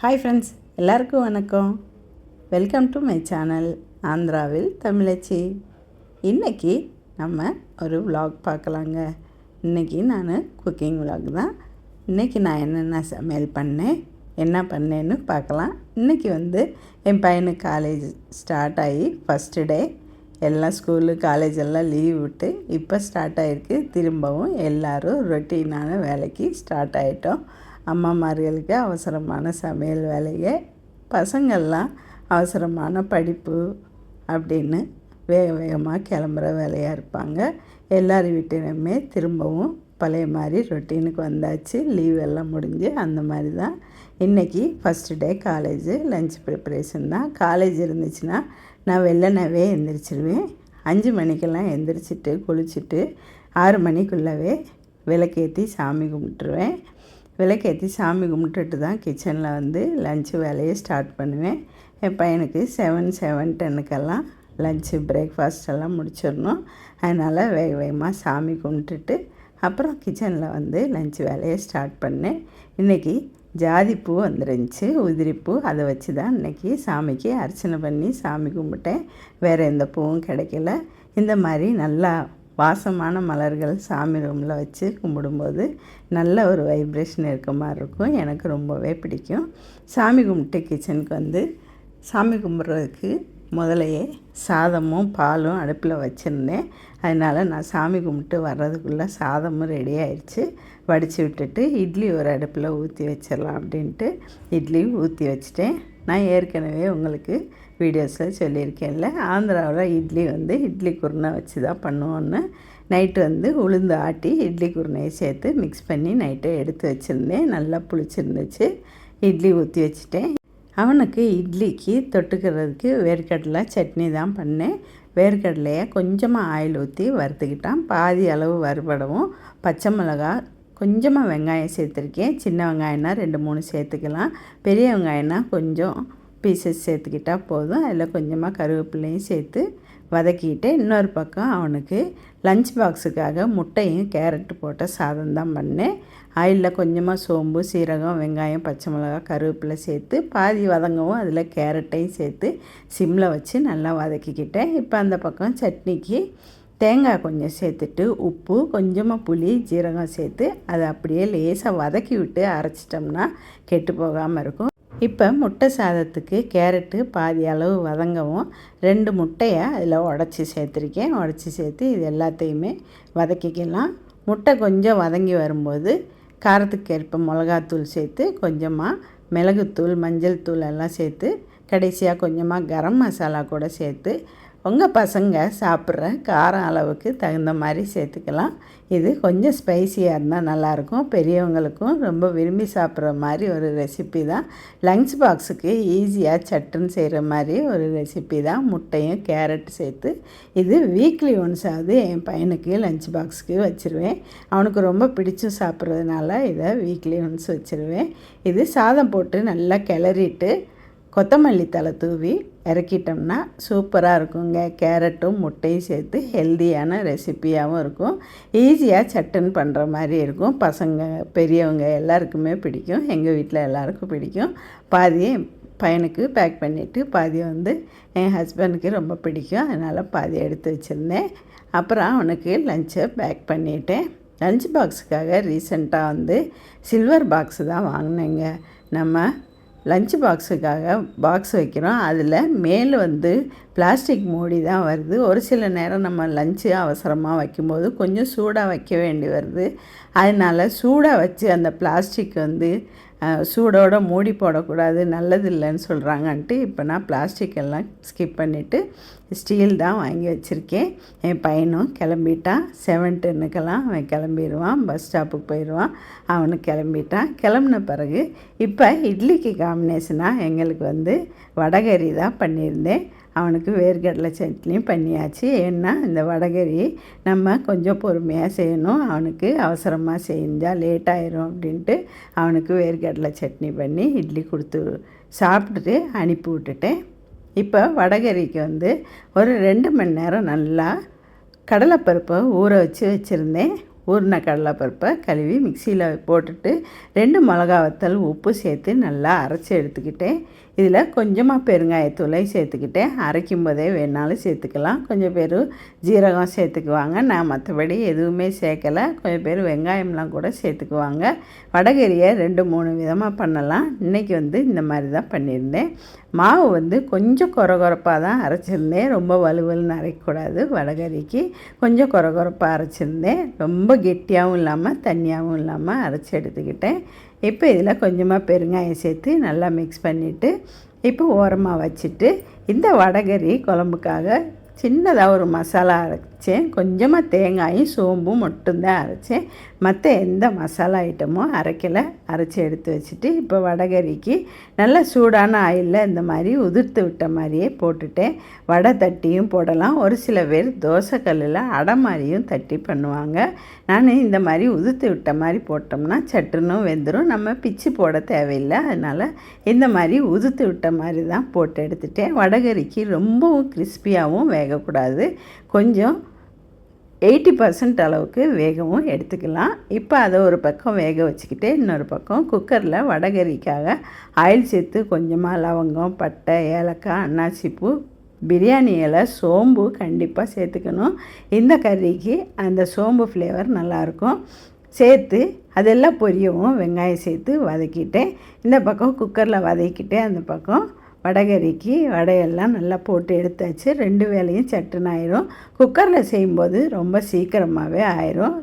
Hi friends எல்லாருக்கும் வணக்கம். Welcome to my channel ஆந்திராவில் தமிழச்சி இன்றைக்கி நம்ம ஒரு விலாக் பார்க்கலாங்க. இன்றைக்கி நான் குக்கிங் விலாக் தான். இன்றைக்கி நான் என்னென்ன சமையல் பண்ணேன் என்ன பண்ணேன்னு பார்க்கலாம். இன்றைக்கி வந்து என் பையனுக்கு காலேஜ் ஸ்டார்ட் ஆகி ஃபஸ்ட்டு டே எல்லாம் ஸ்கூலு காலேஜ் எல்லாம் லீவ் விட்டு இப்போ ஸ்டார்ட் ஆகிருக்கு திரும்பவும் எல்லோரும் ரொட்டீனான வேலைக்கு ஸ்டார்ட் ஆகிட்டோம் அம்மாமார்களுக்கு அவசரமான சமையல் வேலையை பசங்கள்லாம் அவசரமான படிப்பு அப்படின்னு வேக வேகமாக கிளம்புற வேலையாக இருப்பாங்க. எல்லார் வீட்டிலுமே திரும்பவும் பழைய மாதிரி ரொட்டீனுக்கு வந்தாச்சு. லீவ் எல்லாம் முடிஞ்சு அந்த மாதிரி தான். இன்றைக்கி first day college lunch preparation தான். காலேஜ் இருந்துச்சுன்னா நான் வெள்ளனவே எந்திரிச்சிருவேன். அஞ்சு மணிக்கெல்லாம் எந்திரிச்சிட்டு குளிச்சுட்டு ஆறு மணிக்குள்ளவே விளக்கேற்றி சாமி கும்பிட்டுருவேன். விளக்கேற்றி சாமி கும்பிட்டுட்டு தான் கிச்சனில் வந்து லஞ்சு வேலையை ஸ்டார்ட் பண்ணுவேன். என் பையனுக்கு செவன் செவன் டென்னுக்கெல்லாம் லஞ்சு பிரேக்ஃபாஸ்ட் எல்லாம் முடிச்சிடணும். அதனால் வேக வேகமாக சாமி கும்பிட்டுட்டு அப்புறம் கிச்சனில் வந்து லஞ்ச் வேலையை ஸ்டார்ட் பண்ணேன். இன்றைக்கி ஜாதிப்பூ வந்துருந்துச்சு உதிரிப்பூ அதை வச்சு தான் இன்றைக்கி சாமிக்கு அர்ச்சனை பண்ணி சாமி கும்பிட்டேன். வேறு எந்த பூவும் கிடைக்கல. இந்த மாதிரி நல்லா வாசமான மலர்கள் சாமி ரூமில் வச்சு கும்பிடும்போது நல்ல ஒரு வைப்ரேஷன் இருக்க மாதிரி இருக்கும். எனக்கு ரொம்பவே பிடிக்கும். சாமி கும்பிட்டு கிச்சனுக்கு வந்து சாமி கும்பிட்றதுக்கு முதலையே சாதமும் பாலும் அடுப்பில் வச்சுருந்தேன். அதனால் நான் சாமி கும்பிட்டு வர்றதுக்குள்ளே சாதமும் ரெடி ஆயிடுச்சு வடித்து விட்டுட்டு இட்லி ஒரு அடுப்பில் ஊற்றி வச்சிடலாம் அப்படின்ட்டு இட்லி ஊற்றி வச்சுட்டேன். நான் ஏற்கனவே உங்களுக்கு வீடியோஸில் சொல்லியிருக்கேன்ல. ஆந்திராவில் இட்லி வந்து இட்லி குருணை வச்சு தான் பண்ணுவோன்னு நைட்டு வந்து உளுந்து ஆட்டி இட்லி குருணையை சேர்த்து மிக்ஸ் பண்ணி நைட்டை எடுத்து வச்சுருந்தேன். நல்லா புளிச்சிருந்துச்சு. இட்லி ஊற்றி வச்சுட்டேன். அவனுக்கு இட்லிக்கு தொட்டுக்கிறதுக்கு வேர்க்கடலை சட்னி தான் பண்ணேன். வேர்க்கடலையை கொஞ்சமாக ஆயில் ஊற்றி வறுத்துக்கிட்டான். பாதி அளவு வறுபடவும் பச்சை மிளகா கொஞ்சமாக வெங்காயம் சேர்த்துருக்கேன். சின்ன வெங்காயம்னா ரெண்டு மூணு சேர்த்துக்கலாம். பெரிய வெங்காயம்னா கொஞ்சம் பீசஸ் சேர்த்துக்கிட்டால் போதும். அதில் கொஞ்சமாக கருவேப்பிலையும் சேர்த்து வதக்கிட்டு இன்னொரு பக்கம் அவனுக்கு லஞ்ச் பாக்ஸுக்காக முட்டையும் கேரட்டு போட்ட சாதம் தான் பண்ணேன். ஆயிலில் கொஞ்சமாக சோம்பு சீரகம் வெங்காயம் பச்சை மிளகா கருவேப்பிலை சேர்த்து பாதி வதங்கவும் அதில் கேரட்டையும் சேர்த்து சிம்மில் வச்சு நல்லா வதக்கிக்கிட்டேன். இப்போ அந்த பக்கம் சட்னிக்கு தேங்காய் கொஞ்சம் சேர்த்துட்டு உப்பு கொஞ்சமாக புளி ஜீரகம் சேர்த்து அதை அப்படியே லேசாக வதக்கி விட்டு அரைச்சிட்டோம்னா கெட்டு போகாமல் இருக்கும். இப்போ முட்டை சாதத்துக்கு கேரட்டு பாதி அளவு வதங்கவும் ரெண்டு முட்டையை அதில் உடச்சி சேர்த்துருக்கேன். உடச்சி சேர்த்து இது எல்லாத்தையுமே வதக்கிக்கலாம். முட்டை கொஞ்சம் வதங்கி வரும்போது காரத்துக்கு ஏற்ப மிளகாத்தூள் சேர்த்து கொஞ்சமாக மிளகுத்தூள் மஞ்சள் தூள் எல்லாம் சேர்த்து கடைசியாக கொஞ்சமாக கரம் மசாலா கூட சேர்த்து உங்கள் பசங்க சாப்பிட்ற காரம் அளவுக்கு தகுந்த மாதிரி சேர்த்துக்கலாம். இது கொஞ்சம் ஸ்பைசியாக இருந்தால் நல்லாயிருக்கும். பெரியவங்களுக்கும் ரொம்ப விரும்பி சாப்பிட்ற மாதிரி ஒரு ரெசிபி தான். லஞ்ச் பாக்ஸுக்கு ஈஸியாக சட்டுன்னு செய்கிற மாதிரி ஒரு ரெசிபி தான். முட்டையும் கேரட் சேர்த்து இது வீக்லி ஒன்ஸாவது என் பையனுக்கு லஞ்ச் பாக்ஸுக்கு வச்சுருவேன். அவனுக்கு ரொம்ப பிடிச்சு சாப்பிட்றதுனால இதை வீக்லி ஒன்ஸ் வச்சுருவேன். இது சாதம் போட்டு நல்லா கிளறிட்டு கொத்தமல்லி தலை தூவி இறக்கிட்டோம்னா சூப்பராக இருக்குங்க. கேரட்டும் முட்டையும் சேர்த்து ஹெல்த்தியான ரெசிப்பியாகவும் இருக்கும். ஈஸியாக சட்டன் பண்ணுற மாதிரி இருக்கும். பசங்க பெரியவங்க எல்லாருக்குமே பிடிக்கும். எங்கள் வீட்டில் எல்லாருக்கும் பிடிக்கும். பாதியை பையனுக்கு பேக் பண்ணிவிட்டு பாதி வந்து என் ஹஸ்பண்டுக்கு ரொம்ப பிடிக்கும். அதனால் பாதி எடுத்து வச்சுருந்தேன். அப்புறம் அவனுக்கு லஞ்சை பேக் பண்ணிட்டேன். லஞ்ச் பாக்ஸுக்காக ரீசெண்டாக வந்து சில்வர் பாக்ஸு தான் வாங்கினேங்க. நம்ம லஞ்ச் பாக்ஸுக்காக பாக்ஸ் வைக்கிறோம். அதில் மேலே வந்து பிளாஸ்டிக் மூடி தான் வருது. ஒரு சில நேரம் நம்ம லஞ்சு அவசரமாக வைக்கும்போது கொஞ்சம் சூடாக வைக்க வேண்டி வருது. அதனால் சூடாக வச்சு அந்த பிளாஸ்டிக் வந்து சூடோடு மூடி போடக்கூடாது நல்லது இல்லைன்னு சொல்கிறாங்கன்ட்டு இப்போ நான் பிளாஸ்டிக் எல்லாம் ஸ்கிப் பண்ணிவிட்டு ஸ்டீல் தான் வாங்கி வச்சுருக்கேன். என் பையனும் கிளம்பிட்டான். செவன் டென்னுக்கெல்லாம் அவன் கிளம்பிடுவான் பஸ் ஸ்டாப்புக்கு போயிடுவான் அவனும் கிளம்பிட்டான். கிளம்புன பிறகு இப்போ இட்லிக்கு காம்பினேஷனாக எங்களுக்கு வந்து வடகரி தான் பண்ணியிருந்தேன். அவனுக்கு வேர்க்கடலை சட்னியும் பண்ணியாச்சு. ஏன்னா இந்த வடகரி நம்ம கொஞ்சம் பொறுமையாக செய்யணும். அவனுக்கு அவசரமாக செஞ்சால் லேட் ஆயிரும் அப்படின்ட்டு அவனுக்கு வேர்க்கடலை சட்னி பண்ணி இட்லி கொடுத்து சாப்பிட்டுட்டு அனுப்பி விட்டுட்டேன். இப்போ வடகரிக்கு வந்து ஒரு ரெண்டு மணி நேரம் நல்லா கடலைப்பருப்பை ஊற வச்சு வச்சுருந்தேன். ஊறின கடலைப்பருப்பை கழுவி மிக்சியில் போட்டுட்டு ரெண்டு மிளகா வத்தல் உப்பு சேர்த்து நல்லா அரைச்சி எடுத்துக்கிட்டேன். இதில் கொஞ்சமாக பெருங்காயத்தூளை சேர்த்துக்கிட்டேன் அரைக்கும் போதே வேணாலும் சேர்த்துக்கலாம். கொஞ்சம் பேர் ஜீரகம் சேர்த்துக்குவாங்க. நான் மற்றபடி எதுவுமே சேர்க்கலை. கொஞ்சம் பேர் வெங்காயம்லாம் கூட சேர்த்துக்குவாங்க. வடகரியை ரெண்டு மூணு விதமாக பண்ணலாம். இன்றைக்கி வந்து இந்த மாதிரி தான் பண்ணியிருந்தேன். மாவு வந்து கொஞ்சம் கொரகொரப்பாக தான் அரைச்சிருந்தேன். ரொம்ப வலுவலுன்னு அரைக்கக்கூடாது வடகரிக்கு கொஞ்சம் கொரகொரப்பாக அரைச்சிருந்தேன். ரொம்ப கெட்டியாகவும் இல்லாமல் தண்ணியாகவும் இல்லாமல் அரைச்சி எடுத்துக்கிட்டேன். இப்போ இதில் கொஞ்சமாக பெருங்காயம் சேர்த்து நல்லா மிக்ஸ் பண்ணிவிட்டு இப்போ ஓரமாக வச்சுட்டு இந்த வடகறி குழம்புக்காக சின்னதாக ஒரு மசாலா அரைச்சேன் கொஞ்சமாக தேங்காயும் சோம்பும் மட்டும்தான் அரைச்சேன் மற்ற எந்த மசாலா ஐட்டமும் அரைக்கலை அரைச்சி எடுத்து வச்சுட்டு இப்போ வடகரிக்கு நல்ல சூடான ஆயிலில் இந்த மாதிரி உதிர்த்து விட்ட மாதிரியே போட்டுட்டேன் வடை தட்டியும் போடலாம் ஒரு சில பேர் தோசைக்கல்லில் அடை மாதிரியும் தட்டி பண்ணுவாங்க நான் இந்த மாதிரி உதிர்த்து விட்ட மாதிரி போட்டோம்னா சட்டுன்னு வெந்துடும் நம்ம பிச்சு போட தேவையில்லை அதனால் இந்த மாதிரி உதிர்த்து விட்ட மாதிரி தான் போட்டு எடுத்துட்டேன் வடகரிக்கு ரொம்பவும் கிறிஸ்பியாகவும் வேகக்கூடாது கொஞ்சம் எயிட்டி பர்சன்ட் அளவுக்கு வேகவும் எடுத்துக்கலாம். இப்போ அதை ஒரு பக்கம் வேக வச்சுக்கிட்டு இன்னொரு பக்கம் குக்கரில் வடகரிக்காக ஆயில் சேர்த்து கொஞ்சமாக லவங்கம் பட்டை ஏலக்காய் அன்னாசிப்பூ பிரியாணி இலை சோம்பு கண்டிப்பாக சேர்த்துக்கணும். இந்த கறிக்கு அந்த சோம்பு ஃப்ளேவர் நல்லாயிருக்கும். சேர்த்து அதெல்லாம் பொரியவும் வெங்காயம் சேர்த்து வதக்கிட்டு இந்த பக்கம் குக்கரில் வதக்கிட்டு அந்த பக்கம் வடகறிக்கு வடையெல்லாம் நல்லா போட்டு எடுத்தாச்சு. ரெண்டு வேலையும் சட்டுன்னு ஆயிரும். குக்கரில் செய்யும்போது ரொம்ப சீக்கிரமாகவே ஆயிரும்.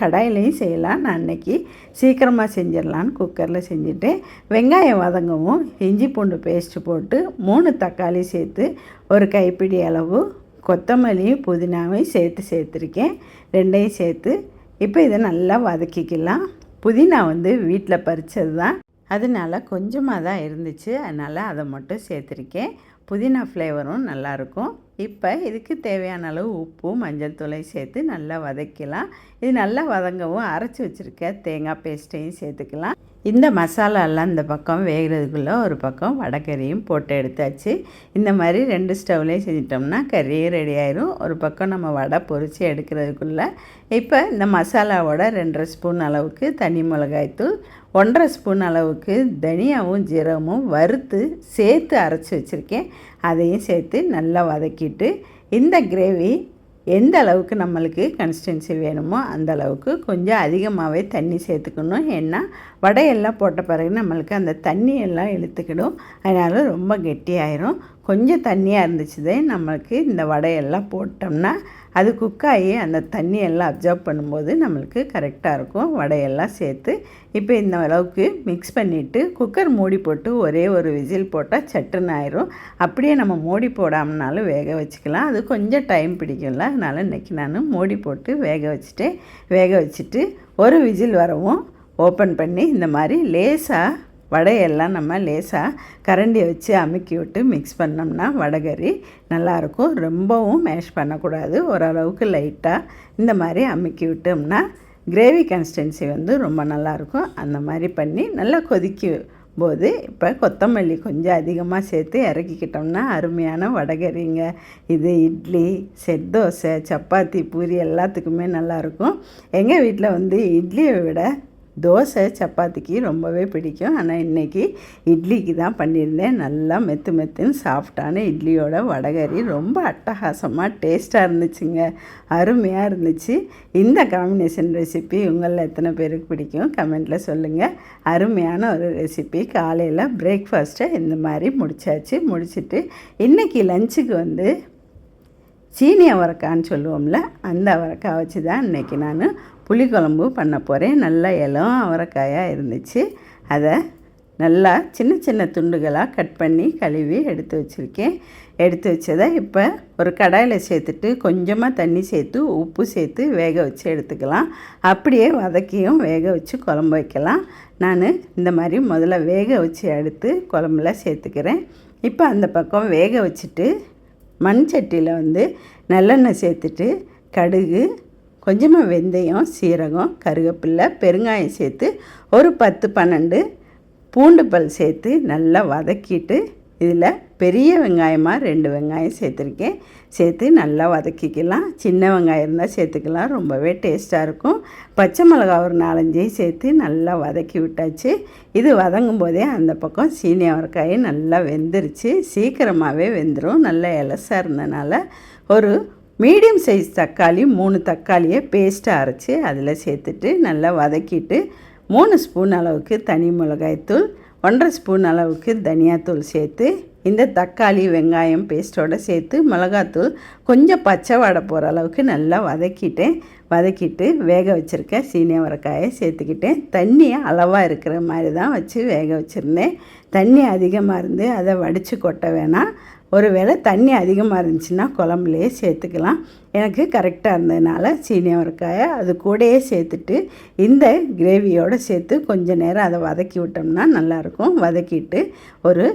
கடாயிலையும் செய்யலாம். நான் அன்னைக்கு சீக்கிரமாக செஞ்சிடலான்னு குக்கரில் செஞ்சுட்டேன். வெங்காயம் வதங்கவும் இஞ்சி பூண்டு பேஸ்ட்டு போட்டு மூணு தக்காளி சேர்த்து ஒரு கைப்பிடி அளவு கொத்தமல்லியும் புதினாவையும் சேர்த்து சேர்த்துருக்கேன். ரெண்டையும் சேர்த்து இப்போ இதை நல்லா வதக்கிக்கலாம். புதினா வந்து வீட்டில் பறித்தது தான் அதனால கொஞ்சமாக தான் இருந்துச்சு. அதனால் அதை மட்டும் சேர்த்துருக்கேன். புதினா ஃப்ளேவரும் நல்லாயிருக்கும். இப்போ இதுக்கு தேவையான அளவு உப்பு மஞ்சள் தூளை சேர்த்து நல்லா வதக்கலாம். இது நல்லா வதங்கவும் அரைச்சி வச்சுருக்க தேங்காய் பேஸ்ட்டையும் சேர்த்துக்கலாம். இந்த மசாலாலாம் இந்த பக்கம் வேகிறதுக்குள்ளே ஒரு பக்கம் வடைக்கறியும் போட்டு எடுத்தாச்சு. இந்த மாதிரி ரெண்டு ஸ்டவ்லேயும் செஞ்சிட்டோம்னா கறியும் ரெடி ஆயிரும். ஒரு பக்கம் நம்ம வடை பொரித்து எடுக்கிறதுக்குள்ளே இப்போ இந்த மசாலாவோட ரெண்டரை ஸ்பூன் அளவுக்கு தனி மிளகாய்த்தூள் ஒன்றரை ஸ்பூன் அளவுக்கு தனியாவும் ஜீரகமும் வறுத்து சேர்த்து அரைச்சி வச்சுருக்கேன். அதையும் சேர்த்து நல்லா வதக்கிட்டு இந்த கிரேவி எந்த அளவுக்கு நம்மளுக்கு கன்சிஸ்டன்சி வேணுமோ அந்த அளவுக்கு கொஞ்சம் அதிகமாகவே தண்ணி சேர்த்துக்கணும். ஏன்னா வடையெல்லாம் போட்ட பிறகு நம்மளுக்கு அந்த தண்ணி எல்லாம் இழுத்துக்கிடும். அதனால் ரொம்ப கெட்டியாயிரும். கொஞ்சம் தண்ணியாக இருந்துச்சுதே நம்மளுக்கு இந்த வடையெல்லாம் போட்டோம்னா அது குக்காகி அந்த தண்ணியெல்லாம் அப்சர்வ் பண்ணும்போது நம்மளுக்கு கரெக்டாக இருக்கும். வடையெல்லாம் சேர்த்து இப்போ இந்த அளவுக்கு மிக்ஸ் பண்ணிவிட்டு குக்கர் மூடி போட்டு ஒரே ஒரு விசில் போட்டால் சட்டுன்னு ஆயிரும். அப்படியே நம்ம மூடி போடாமனாலும் வேக வச்சுக்கலாம். அது கொஞ்சம் டைம் பிடிக்கும்ல. அதனால் இன்றைக்கி நான் மூடி போட்டு வேக வச்சுட்டேன். வேக வச்சுட்டு ஒரு விசில் வரவும் ஓப்பன் பண்ணி இந்த மாதிரி லேசாக வடையெல்லாம் நம்ம லேசாக கரண்டியை வச்சு அமுக்கி விட்டு மிக்ஸ் பண்ணோம்னா வடகறி நல்லாயிருக்கும். ரொம்பவும் மேஷ் பண்ணக்கூடாது. ஓரளவுக்கு லைட்டாக இந்த மாதிரி அமுக்கி விட்டோம்னா கிரேவி கன்சிஸ்டன்சி வந்து ரொம்ப நல்லாயிருக்கும். அந்த மாதிரி பண்ணி நல்லா கொதிக்கும் போது இப்போ கொத்தமல்லி கொஞ்சம் அதிகமாக சேர்த்து இறக்கிக்கிட்டோம்னா அருமையான வடகறிங்க. இது இட்லி செட் தோசை சப்பாத்தி பூரி எல்லாத்துக்குமே நல்லாயிருக்கும். எங்கள் வீட்டில் வந்து இட்லியை விட தோசை சப்பாத்திக்கு ரொம்பவே பிடிக்கும். ஆனால் இன்றைக்கி இட்லிக்கு தான் பண்ணியிருந்தேன். நல்லா மெத்து மெத்துன்னு சாஃப்டான இட்லியோட வடகறி. ரொம்ப அட்டகாசமாக டேஸ்ட்டாக இருந்துச்சுங்க. அருமையாக இருந்துச்சு. இந்த காம்பினேஷன் ரெசிபி உங்களில் எத்தனை பேருக்கு பிடிக்கும்? கமெண்ட்டில் சொல்லுங்கள் அருமையான ஒரு ரெசிபி காலையில் பிரேக்ஃபாஸ்ட்டை இந்த மாதிரி முடித்தாச்சு முடிச்சுட்டு இன்றைக்கி லஞ்சுக்கு வந்து சீனி அவரைக்கான்னு சொல்லுவோம்ல அந்த அவரைக்காய் வச்சு தான் இன்றைக்கி நான் புளிக்குழம்பு பண்ண போகிறேன் நல்லா இலம் அவரைக்காயாக இருந்துச்சு. அதை நல்லா சின்ன சின்ன துண்டுகளாக கட் பண்ணி கழுவி எடுத்து வச்சுருக்கேன். எடுத்து வச்சதை இப்போ ஒரு கடாயில் சேர்த்துட்டு கொஞ்சமாக தண்ணி சேர்த்து உப்பு சேர்த்து வேக வச்சு எடுத்துக்கலாம். அப்படியே வதக்கியும் வேக வச்சு குழம்பு வைக்கலாம். நான் இந்த மாதிரி முதல்ல வேக வச்சு எடுத்து குழம்புல சேர்த்துக்கிறேன். இப்போ அந்த பக்கம் வேக வச்சுட்டு மண் சட்டியில் வந்து நல்லெண்ணெய் சேர்த்துட்டு கடுகு கொஞ்சமாக வெந்தயம் சீரகம் கருவேப்பில்லை பெருங்காயம் சேர்த்து ஒரு பத்து பன்னெண்டு பூண்டு பல் சேர்த்து நல்லா வதக்கிட்டு இதில் பெரிய வெங்காயமாக ரெண்டு வெங்காயம் சேர்த்துருக்கேன். சேர்த்து நல்லா வதக்கிக்கலாம். சின்ன வெங்காயம் இருந்தால் சேர்த்துக்கலாம். ரொம்பவே டேஸ்ட்டாக இருக்கும். பச்சை மிளகா ஒரு நாலஞ்சையும் சேர்த்து நல்லா வதக்கி விட்டாச்சு. இது வதங்கும் போதே அந்த பக்கம் சீனி அவரைக்காய் நல்லா வெந்துருச்சு. சீக்கிரமாகவே வெந்துடும் நல்லா இலசாக இருந்தனால ஒரு மீடியம் சைஸ் தக்காளி மூணு தக்காளியை பேஸ்ட்டாக அரைச்சி அதில் சேர்த்துட்டு நல்லா வதக்கிட்டு மூணு ஸ்பூன் அளவுக்கு தனி மிளகாய்த்தூள் ஒன்றரை ஸ்பூன் அளவுக்கு தனியாத்தூள் சேர்த்து இந்த தக்காளி வெங்காயம் பேஸ்ட்டோடு சேர்த்து மிளகாத்தூள் கொஞ்சம் பச்சை வாடை போகிற அளவுக்கு நல்லா வதக்கிட்டேன் வதக்கிட்டு வேக வச்சுருக்க சீனியவரக்காயை சேர்த்துக்கிட்டேன் தண்ணியை அளவாக இருக்கிற மாதிரி தான் வச்சு வேக வச்சுருந்தேன். தண்ணி அதிகமாக இருந்து அதை வடித்து கொட்ட வேணாம். ஒரு வேளை தண்ணி அதிகமாக இருந்துச்சுன்னா குழம்புலையே சேர்த்துக்கலாம். எனக்கு கரெக்டாக இருந்ததுனால சீனி அவரைக்காயை அது கூடயே சேர்த்துட்டு இந்த கிரேவியோடு சேர்த்து கொஞ்சம் நேரம் அதை வதக்கி விட்டோம்னா நல்லாயிருக்கும். வதக்கிட்டு ஒரு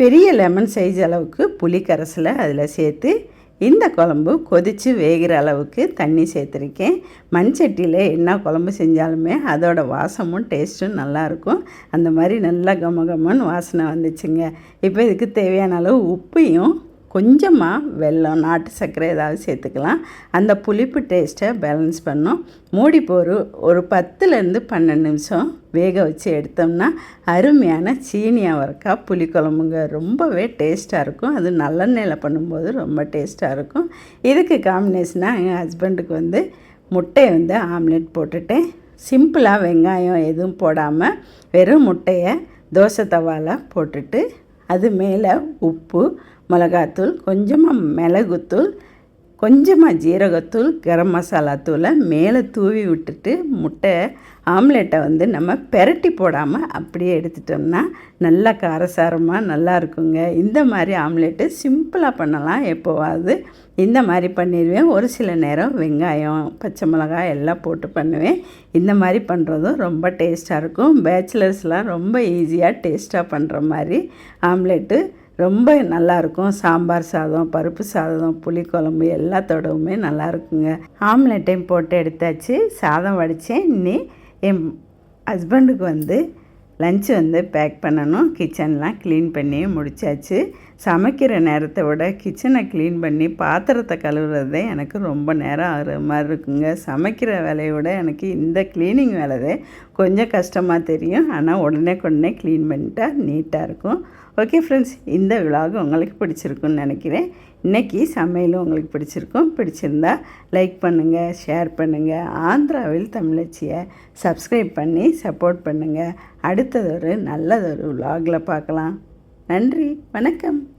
பெரிய லெமன் சைஸ் அளவுக்கு புளி கரைசலை அதில் சேர்த்து இந்த குழம்பு கொதித்து வேகிற அளவுக்கு தண்ணி சேர்த்துருக்கேன். மண் சட்டியில் என்ன குழம்பு செஞ்சாலுமே அதோட வாசமும் டேஸ்ட்டும் நல்லாயிருக்கும். அந்த மாதிரி நல்லா கம கமன்னு வாசனை வந்துச்சுங்க. இப்போ இதுக்கு தேவையான அளவு உப்பையும் கொஞ்சமாக வெல்லம் நாட்டு சர்க்கரை ஏதாவது சேர்த்துக்கலாம். அந்த புளிப்பு டேஸ்ட்டை பேலன்ஸ் பண்ணும் மூடி போரு ஒரு பத்துலேருந்து பன்னெண்டு நிமிஷம் வேக வச்சு எடுத்தோம்னா அருமையான சீனி அவரைக்காய் புளிக்குழம்புங்க. ரொம்பவே டேஸ்ட்டாக இருக்கும். அது நல்லெண்ணெயில் பண்ணும்போது ரொம்ப டேஸ்ட்டாக இருக்கும். இதுக்கு காம்பினேஷனாக எங்கள் ஹஸ்பண்டுக்கு வந்து முட்டையை வந்து ஆம்லெட் போட்டுட்டேன். சிம்பிளாக வெங்காயம் எதுவும் போடாமல் வெறும் முட்டையை தோசை தவாவில் போட்டுட்டு அது மேலே உப்பு மிளகாத்தூள் கொஞ்சமாக மிளகுத்தூள் கொஞ்சமாக ஜீரகத்தூள் கரம் மசாலா தூளை மேலே தூவி விட்டுட்டு முட்டை ஆம்லெட்டை வந்து நம்ம பெரட்டி போடாமல் அப்படியே எடுத்துட்டோம்னா நல்லா காரசாரமாக நல்லா இருக்குங்க. இந்த மாதிரி ஆம்லெட்டு சிம்பிளாக பண்ணலாம் எப்போவாது இந்த மாதிரி பண்ணிடுவேன். ஒரு சில நேரம் வெங்காயம் பச்சை மிளகாய் எல்லாம் போட்டு பண்ணுவேன். இந்த மாதிரி பண்ணுறதும் ரொம்ப டேஸ்ட்டாக இருக்கும். பேச்சுலர்ஸ்லாம் ரொம்ப ஈஸியாக டேஸ்ட்டாக பண்ணுற மாதிரி ஆம்லெட்டு ரொம்ப நல்லாயிருக்கும். சாம்பார் சாதம் பருப்பு சாதம் புளிக்குழம்பு எல்லாத்தோடவுமே நல்லாயிருக்குங்க. ஆம்லெட்டையும் போட்டு எடுத்தாச்சு. சாதம் வடித்தேன். இன்னி என் ஹஸ்பண்டுக்கு வந்து லஞ்ச் வந்து பேக் பண்ணணும். கிச்சன்லாம் க்ளீன் பண்ணி முடித்தாச்சு சமைக்கிற நேரத்தை விட கிச்சனை க்ளீன் பண்ணி பாத்திரத்தை கழுவுறதே எனக்கு ரொம்ப நேரம் ஆகிற மாதிரி இருக்குங்க. சமைக்கிற வேலையை விட எனக்கு இந்த க்ளீனிங் வேலை கொஞ்சம் கஷ்டமாக தெரியும். ஆனால் உடனே உடனே க்ளீன் பண்ணிட்டா நீட்டாக இருக்கும். ஓகே ஃப்ரெண்ட்ஸ் இந்த விலாக் உங்களுக்கு பிடிச்சிருக்குன்னு நினைக்கிறேன். இன்றைக்கி சமையலும் உங்களுக்கு பிடிச்சிருக்கும். பிடிச்சிருந்தா லைக் பண்ணுங்கள் ஷேர் பண்ணுங்கள் ஆந்திராவில் தமிழச்சியை சப்ஸ்கிரைப் பண்ணி சப்போர்ட் பண்ணுங்கள் அடுத்ததொரு நல்லதொரு விலாகில் பார்க்கலாம். நன்றி வணக்கம்.